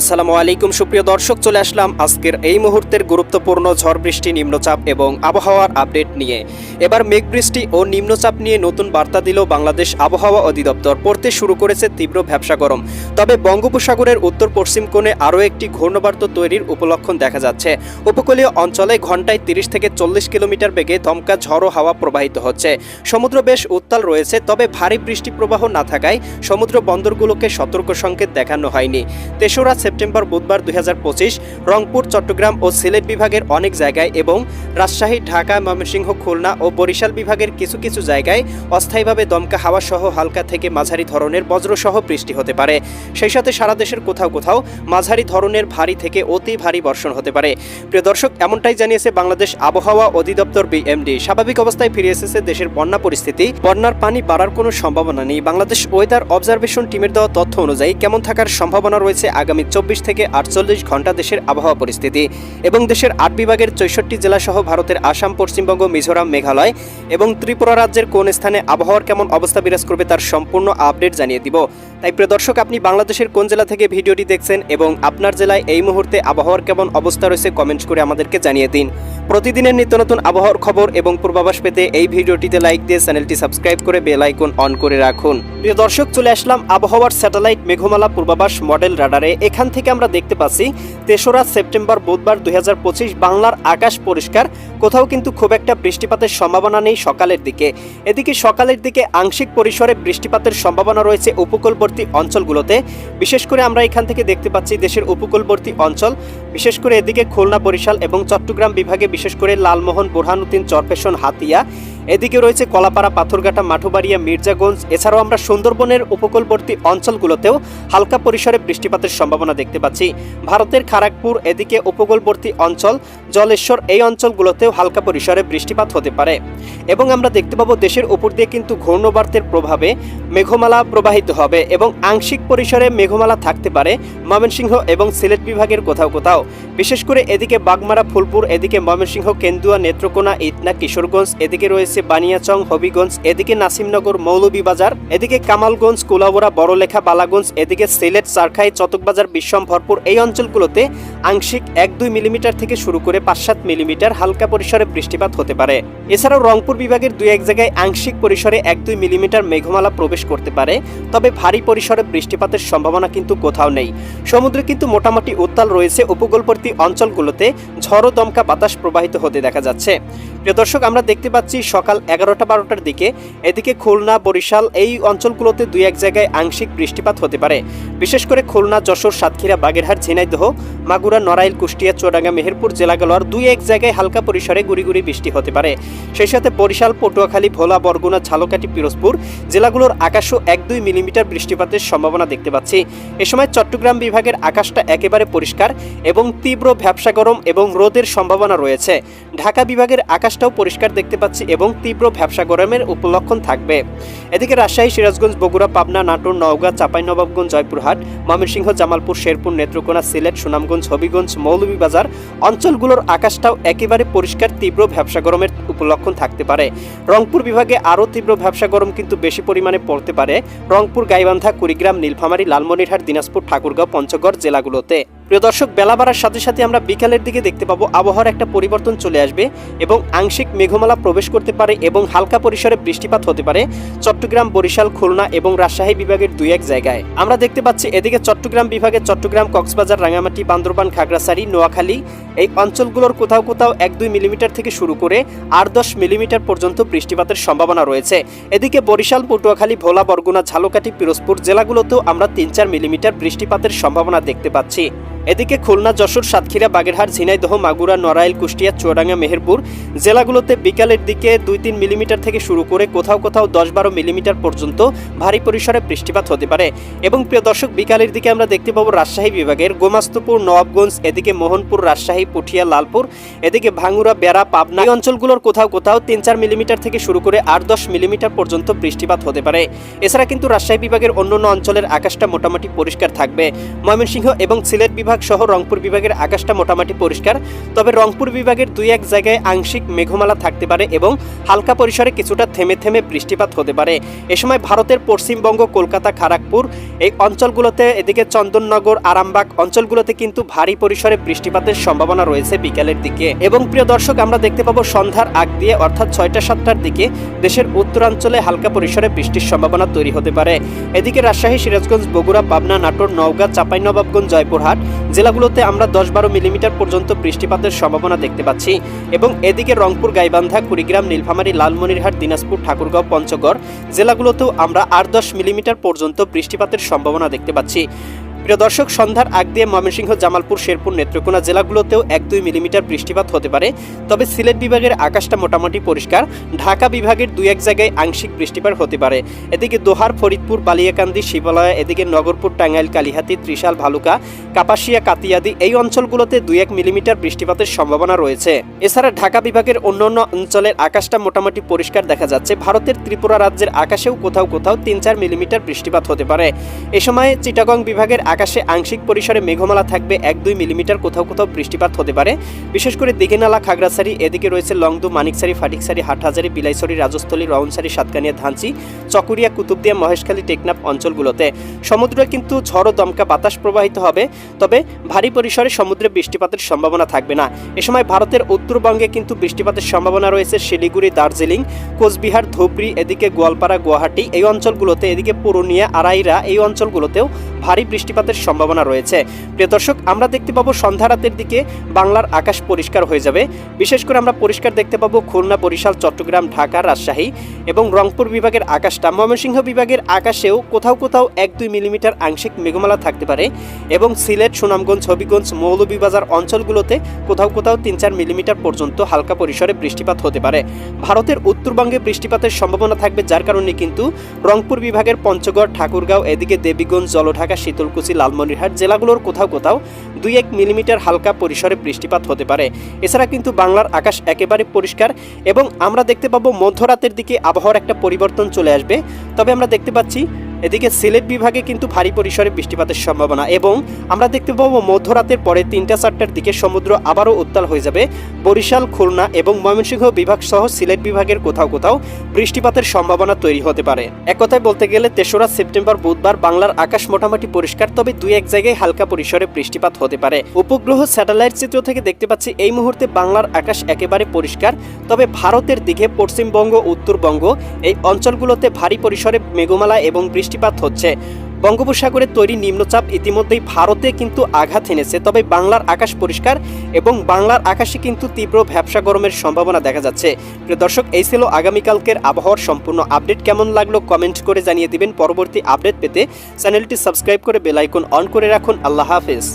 আসসালামু আলাইকুম, সুপ্রিয় দর্শক, চলে আসলাম আজকের এই মুহূর্তের গুরুত্বপূর্ণ ঝড় বৃষ্টি, নিম্নচাপ এবং আবহাওয়ার আপডেট নিয়ে। এবার মেঘ বৃষ্টি ও নিম্নচাপ নিয়ে নতুন বার্তা দিল বাংলাদেশ আবহাওয়া অধিদপ্তর। পড়তে শুরু করেছে তীব্র ব্যবসা গরম। তবে বঙ্গোপসাগরের উত্তর পশ্চিম কোণে আরও একটি ঘূর্ণবার্ত তৈরির উপলক্ষণ দেখা যাচ্ছে। উপকূলীয় অঞ্চলে ঘন্টায় তিরিশ থেকে চল্লিশ কিলোমিটার বেগে দমকা ঝড়ো হাওয়া প্রবাহিত হচ্ছে। সমুদ্র বেশ উত্তাল রয়েছে, তবে ভারী বৃষ্টি প্রবাহ না থাকায় সমুদ্র বন্দরগুলোকে সতর্ক সংকেত দেখানো হয়নি। তেসরা সেপ্টেম্বর বুধবার দুই হাজার পঁচিশ, রংপুর, চট্টগ্রাম ও সিলেট বিভাগের অনেক জায়গায় এবং রাজশাহী, ঢাকা, ময়মনসিংহ, খুলনা ও বরিশাল বিভাগের কিছু কিছু জায়গায় অস্থায়ীভাবে দমকা হাওয়া সহ হালকা থেকে মাঝারি ধরনের বজ্রসহ বৃষ্টি হতে পারে। সেই সাথে সারা দেশের কোথাও কোথাও মাঝারি ধরনের ভারী থেকে অতি ভারী বর্ষণ হতে পারে। প্রিয় দর্শক, এমনটাই জানিয়েছে বাংলাদেশ আবহাওয়া অধিদপ্তর বিএমডি। স্বাভাবিক অবস্থায় ফিরে এসেছে দেশের বন্যা পরিস্থিতি। বন্যার পানি বাড়ার কোনো সম্ভাবনা নেই। বাংলাদেশ ওয়েদার অবজারভেশন টিমের দেওয়া তথ্য অনুযায়ী কেমন থাকার সম্ভাবনা রয়েছে আগামী চব্বিশ থেকে আটচল্লিশ ঘণ্টা দেশের আবহাওয়া পরিস্থিতি। এবং দেশের আট বিভাগের চৌষট্টি জেলা সহ ভারতের আসাম, পশ্চিমবঙ্গ, মিজোরাম, মেঘালয় এবং ত্রিপুরা রাজ্যের কোন স্থানে আবহাওয়ার কেমন অবস্থা বিরাজ করবে তার সম্পূর্ণ আপডেট জানিয়ে দিব। তাই প্রিয় দর্শক, আপনি বাংলাদেশের কোন জেলা থেকে ভিডিওটি দেখছেন এবং আপনার জেলায় এই মুহূর্তে আবহাওয়ার কেমন অবস্থা রয়েছে কমেন্ট করে আমাদেরকে জানিয়ে দিন। প্রতিদিনের নিত্য নতুন আবহাওয়ার খবর এবং পূর্বাভাস পেতে এই ভিডিওটিতে লাইক দিয়ে চ্যানেলটি সাবস্ক্রাইব করে বেল আইকন অন করে রাখুন। প্রিয় দর্শক, চলে আসলাম আবহাওয়ার স্যাটেলাইট মেঘমালা পূর্বাভাস মডেল রাডারে এখান থেকে আমরা দেখতে পাচ্ছি, তেসরা সেপ্টেম্বর বুধবার দুই হাজার পঁচিশ বাংলার আকাশ পরিষ্কার। কোথাও কিন্তু খুব একটা বৃষ্টিপাতের সম্ভাবনা নেই সকালের দিকে। এদিকে সকালের দিকে আংশিক পরিসরে বৃষ্টিপাতের সম্ভাবনা রয়েছে উপকূলবর্তী অঞ্চলগুলোতে। বিশেষ করে আমরা এখান থেকে দেখতে পাচ্ছি দেশের উপকূলবর্তী অঞ্চল। বিশেষ করে এদিকে খুলনা, বরিশাল এবং চট্টগ্রাম বিভাগে বিশেষ করে লালমোহন, বুরহানুদ্দিন, চরফেশন, হাতিয়া। এদিকে রয়েছে কলাপাড়া, পাথরঘাটা, মাঠুবাড়িয়া, মির্জাগঞ্জ। এছাড়াও আমরা সুন্দরবনের উপকূলবর্তী অঞ্চলগুলোতেও হালকা পরিসরে বৃষ্টিপাতের সম্ভাবনা দেখতে পাচ্ছি। ভারতের খারাগপুর, এদিকে উপকূলবর্তী অঞ্চল, জলেশ্বর, এই অঞ্চলগুলোতেও হালকা পরিসরে বৃষ্টিপাত হতে পারে। এবং আমরা দেখতে পাবো দেশের উপর দিয়ে কিন্তু ঘূর্ণবার্তের প্রভাবে মেঘমালা প্রবাহিত হবে এবং আংশিক পরিসরে মেঘমালা থাকতে পারে ময়মনসিংহ এবং সিলেট বিভাগের কোথাও কোথাও। বিশেষ করে এদিকে বাগমারা, ফুলপুর, এদিকে ময়মনসিংহ, কেন্দুয়া, নেত্রকোনা ইতনা কিশোরগঞ্জ, এদিকে রয়েছে বানিয়াচং, হবিগঞ্জ, এদিকে নাসিমনগর, মৌলভীবাজার, এদিকে কামালগঞ্জ কুলাউড়া বড়লেখা, বালাগঞ্জ, এদিকে সিলেট, চারখাই, চতকবাজার বিশ্বমভরপুর এই অঞ্চলগুলোতে আংশিক এক দুই মিলিমিটার থেকে শুরু করে পাঁচ সাত মিলিমিটার হালকা পরিসরে বৃষ্টিপাত হতে পারে। এছাড়াও রংপুর বিভাগের দুই এক জায়গায় আংশিক পরিসরে এক দুই মিলিমিটার মেঘমালা প্রবেশ করতে পারে, তবে ভারী পরিসরে বৃষ্টিপাতের সম্ভাবনা কিন্তু কোথাও নেই। সমুদ্রে কিন্তু মোটামুটি উত্তাল রয়েছে উপকূলবর্তী অঞ্চলগুলোতে ঝড়ো দমকা বাতাস প্রবাহিত হতে দেখা যাচ্ছে। প্রিয় দর্শক, আমরা দেখতে পাচ্ছি সকাল এগারোটা বারোটার দিকে এদিকে খুলনা, বরিশাল এই অঞ্চলগুলোতে দুই এক জায়গায় আংশিক বৃষ্টিপাত হতে পারে। বিশেষ করে খুলনা, যশোর, সাতক্ষীরা, বাগেরহাট, ঝিনাইদহ, মাগুরা, নড়াইল, কুষ্টিয়া, চুয়াডাঙ্গা, মেহেরপুর জেলাগুলোর দুই এক জায়গায় হালকা পরিসরে গুড়ি গুড়ি বৃষ্টি হতে পারে। সেই সাথে বরিশাল, পটুয়াখালী, ভোলা, বরগুনা, ঝালকাঠি, পিরোজপুর জেলাগুলোর আকাশও এক দুই মিলিমিটার বৃষ্টিপাতের সম্ভাবনা দেখতে পাচ্ছি। এ সময় চট্টগ্রাম বিভাগের আকাশটা একেবারে পরিষ্কার এবং তীব্র ভ্যাবসা গরম এবং রোদের সম্ভাবনা রয়েছে। ঢাকা বিভাগের আকাশটাও পরিষ্কার দেখতে পাচ্ছি এবং তীব্র ভ্যাবসা গরমের উপলক্ষণ থাকবে। এদিকে রাজশাহী, সিরাজগঞ্জ, বগুড়া, পাবনা, নাটোর, নওগাঁ, চাঁপাইনবাবগঞ্জ, জয়পুরহাট, ময়মনসিংহ, জামালপুর, শেরপুর, নেত্রকোনা, সিলেট, সুনামগঞ্জ, হবিগঞ্জ, মৌলভীবাজার অঞ্চলগুলোর আকাশটাও একেবারে পরিষ্কার তীব্র ভ্যাবসা গরমের উপলক্ষণ থাকতে পারে। রংপুর বিভাগে আরও তীব্র ভ্যাবসা গরম কিন্তু বেশি পরিমাণে পড়তে পারে রংপুর, গাইবান্ধা, কুড়িগ্রাম, নীলফামারী, লালমনিরহাট, দিনাজপুর, ঠাকুরগাঁও, পঞ্চগড় জেলাগুলোতে। প্রিয় দর্শক, বেলা বাড়ার সাথে সাথে আমরা বিকালের দিকে দেখতে পাবো আবহাওয়ার একটা পরিবর্তন চলে আসবে এবং আংশিক মেঘমালা প্রবেশ করতে পারে এবং হালকা পরিসরে বৃষ্টিপাত হতে পারে চট্টগ্রাম, বরিশাল, খুলনা এবং রাজশাহী বিভাগের দুই এক জায়গায়। আমরা দেখতে পাচ্ছি এদিকে চট্টগ্রাম বিভাগে চট্টগ্রাম, কক্সবাজার রাঙামাটি বান্দরবান, খাগড়াছড়ি, নোয়াখালী এই অঞ্চলগুলোর কোথাও কোথাও এক দুই মিলিমিটার থেকে শুরু করে আট দশ মিলিমিটার পর্যন্ত বৃষ্টিপাতের সম্ভাবনা রয়েছে। এদিকে বরিশাল, পটুয়াখালী, ভোলা, বরগুনা, ঝালকাঠি, পিরোজপুর জেলাগুলোতেও আমরা তিন চার মিলিমিটার বৃষ্টিপাতের সম্ভাবনা দেখতে পাচ্ছি। এদিকে খুলনা, যশোর, সাতক্ষীরা, বাগেরহাট, ঝিনাইদহ, মাগুরা, নড়াইল, কুষ্টিয়া, চুয়াডাঙ্গা, মেহেরপুর জেলাগুলোতে বিকালের দিকে দুই তিন মিলিমিটার থেকে শুরু করে কোথাও কোথাও দশ বারো মিলিমিটার পর্যন্ত ভারী পরিসরে বৃষ্টিপাত হতে পারে। এবং প্রিয় দর্শক, বিকালের দিকে আমরা দেখতে পাবো রাজশাহী বিভাগের গোমাস্তপুর নবাবগঞ্জ এদিকে মোহনপুর, রাজশাহী, পুঠিয়া, লালপুর, এদিকে ভাঙ্গুরা, বেড়া, পাবনা এই অঞ্চলগুলোর কোথাও কোথাও তিন চার মিলিমিটার থেকে শুরু করে আট দশ মিলিমিটার পর্যন্ত বৃষ্টিপাত হতে পারে। এছাড়া কিন্তু রাজশাহী বিভাগের অন্যান্য অঞ্চলের আকাশটা মোটামুটি পরিষ্কার থাকবে। ময়মনসিংহ এবং সিলেট বিভাগ বিভাগ সহ রংপুর বিভাগের আকাশটা মোটামুটি পরিষ্কার, তবে রংপুর বিভাগের দুই এক জায়গায় আংশিক মেঘমালা থাকতে পারে এবং হালকা পরিসরে কিছুটা থেমে থেমে বৃষ্টিপাত হতে পারে। এ সময় ভারতের পশ্চিমবঙ্গ, কলকাতা খড়গপুর এই অঞ্চলগুলোতে এদিকে চন্দননগর, আরামবাগ অঞ্চলগুলোতে কিন্তু ভারী পরিসরে বৃষ্টিপাতের সম্ভাবনা রয়েছে বিকালের দিকে। এবং প্রিয় দর্শক, আমরা দেখতে পাবো সন্ধ্যার আগ দিয়ে অর্থাৎ ছয়টা সাতটার দিকে দেশের উত্তরাঞ্চলে হালকা পরিসরে বৃষ্টির সম্ভাবনা তৈরি হতে পারে। এদিকে রাজশাহী, সিরাজগঞ্জ, বগুড়া, পাবনা, নাটোর, নওগাঁ, চাঁপাইনবাবগঞ্জ, জয়পুরহাট জেলাগুলোতে আমরা দশ বারো মিলিমিটার পর্যন্ত বৃষ্টিপাতের সম্ভাবনা দেখতে পাচ্ছি এবং এদিকে রংপুর, গাইবান্ধা, কুড়িগ্রাম, নীলফামারী, লালমনিরহাট, দিনাজপুর, ঠাকুরগাঁও, পঞ্চগড় জেলাগুলোতেও আমরা আট দশ মিলিমিটার পর্যন্ত বৃষ্টিপাতের সম্ভাবনা দেখতে পাচ্ছি। প্রিয় দর্শক, সন্ধ্যার আগ দিয়ে ময়মনসিংহ, জামালপুর, শেরপুর, নেত্রকোনা জেলাগুলোতেও এক দুই মিলিমিটার বৃষ্টিপাত হতে পারে। তবে সিলেট বিভাগের আকাশটা মোটামুটি পরিষ্কার। ঢাকা বিভাগের দুই এক জায়গায় আংশিক বৃষ্টিপাত হতে পারে। এদিকে দোহার, ফরিদপুর, বালিয়াকান্দি, শিবালয়, এদিকে নগরপুর, টাঙ্গাইল, কালিহাতি, ত্রিশাল, ভালুকা, কাপাসিয়া, কাতিয়াদি এই অঞ্চলগুলোতে দুই এক মিলিমিটার বৃষ্টিপাতের সম্ভাবনা রয়েছে। এছাড়া ঢাকা বিভাগের অন্যান্য অঞ্চলের আকাশটা মোটামুটি পরিষ্কার দেখা যাচ্ছে। ভারতের ত্রিপুরা রাজ্যের আকাশেও কোথাও কোথাও তিন চার মিলিমিটার বৃষ্টিপাত হতে পারে। এ সময় চিটাগং বিভাগের আকাশে আংশিক পরিসরে মেঘমালা থাকবে এক দুই মিলিমিটার, কোথাও কোথাও বৃষ্টিপাত হতে পারে। বিশেষ করে দিঘিনালা, খাগড়াছড়ি, এদিকে রয়েছে লংদু, মানিকসারি, ফাটিকসারি, হাটহাজারি, বিলাইছড়ি, রাজস্থলী রাউনসারি সাতকানিয়া ধানচি চকুরিয়া, কুতুবদিয়া, মহেশখালী, টেকনাফ অঞ্চলগুলোতে। সমুদ্রে কিন্তু ঝড় দমকা বাতাস প্রবাহিত হবে, তবে ভারী পরিসরে সমুদ্রে বৃষ্টিপাতের সম্ভাবনা থাকবে না। এ সময় ভারতের উত্তরবঙ্গে কিন্তু বৃষ্টিপাতের সম্ভাবনা রয়েছে শিলিগুড়ি, দার্জিলিং, কোচবিহার, ধুবড়ি, এদিকে গোয়ালপাড়া, গুয়াহাটি, এই অঞ্চলগুলোতে, এদিকে পুরুলিয়া আড়াইরা এই অঞ্চলগুলোতেও ভারী বৃষ্টিপাতের সম্ভাবনা রয়েছে। প্রিয় দর্শক, আমরা দেখতে পাবো সন্ধ্যা রাতের দিকে বাংলার আকাশ পরিষ্কার হয়ে যাবে। বিশেষ করে আমরা পরিষ্কার দেখতে পাবো খুলনা, বরিশাল, চট্টগ্রাম, ঢাকা, রাজশাহী এবং রংপুর বিভাগের আকাশটা। ময়মনসিংহ বিভাগের আকাশেও কোথাও কোথাও এক দুই মিলিমিটার আংশিক মেঘমালা থাকতে পারে এবং সিলেট, সুনামগঞ্জ, হবিগঞ্জ, মৌলভীবাজার অঞ্চলগুলোতে কোথাও কোথাও তিন চার মিলিমিটার পর্যন্ত হালকা পরিসরে বৃষ্টিপাত হতে পারে। ভারতের উত্তরবঙ্গে বৃষ্টিপাতের সম্ভাবনা থাকবে যার কারণে কিন্তু রংপুর বিভাগের পঞ্চগড়, ঠাকুরগাঁও, এদিকে দেবীগঞ্জ, জলঢাকা শীতলকুচি, লালমনিরহাট জেলাগুলোর কোথাও কোথাও দুই এক মিলিমিটার হালকা পরিসরে বৃষ্টিপাত হতে পারে। এছাড়া কিন্তু বাংলার আকাশ একেবারে পরিষ্কার এবং আমরা দেখতে পাবো মধ্যরাতের দিকে আবহাওয়ার একটা পরিবর্তন চলে আসবে। তবে আমরা দেখতে পাচ্ছি এদিকে সিলেট বিভাগে কিন্তু ভারী পরিসরে বৃষ্টিপাতের সম্ভাবনা এবং আমরা দেখতে পাবো মধ্যরাতের পরে তিনটা চারটার দিকে সমুদ্র আবারও উত্তাল হয়ে যাবে। বরিশাল, খুলনা এবং ময়মনসিংহ বিভাগ সহ সিলেট বিভাগের কোথাও কোথাও বৃষ্টিপাতের সম্ভাবনা তৈরি হতে পারে। এক কথায় বলতে গেলে তেসরা সেপ্টেম্বর বুধবার বাংলার আকাশ মোটামুটি পরিষ্কার, তবে দুই এক জায়গায় হালকা পরিসরে বৃষ্টিপাত হতে পারে। উপগ্রহ স্যাটেলাইট চিত্র থেকে দেখতে পাচ্ছি, এই মুহূর্তে বাংলার আকাশ একেবারে পরিষ্কার, তবে ভারতের দিকে পশ্চিমবঙ্গ, উত্তরবঙ্গ এই অঞ্চলগুলোতে ভারী পরিসরে মেঘমালা এবং বৃষ্টিপাত হচ্ছে। বঙ্গোপসাগরে তৈরি নিম্নচাপ ইতিমধ্যেই ভারতে কিন্তু আঘাত এনেছে, তবে বাংলার আকাশ পরিষ্কার এবং বাংলার আকাশে কিন্তু তীব্র ভ্যাবসা গরমের সম্ভাবনা দেখা যাচ্ছে। প্রিয় দর্শক, এই ছিল আগামীকালকের আবহাওয়ার সম্পূর্ণ আপডেট। কেমন লাগল কমেন্ট করে জানিয়ে দিবেন। পরবর্তী আপডেট পেতে চ্যানেলটি সাবস্ক্রাইব করে বেলাইকন অন করে রাখুন। আল্লাহ হাফেজ।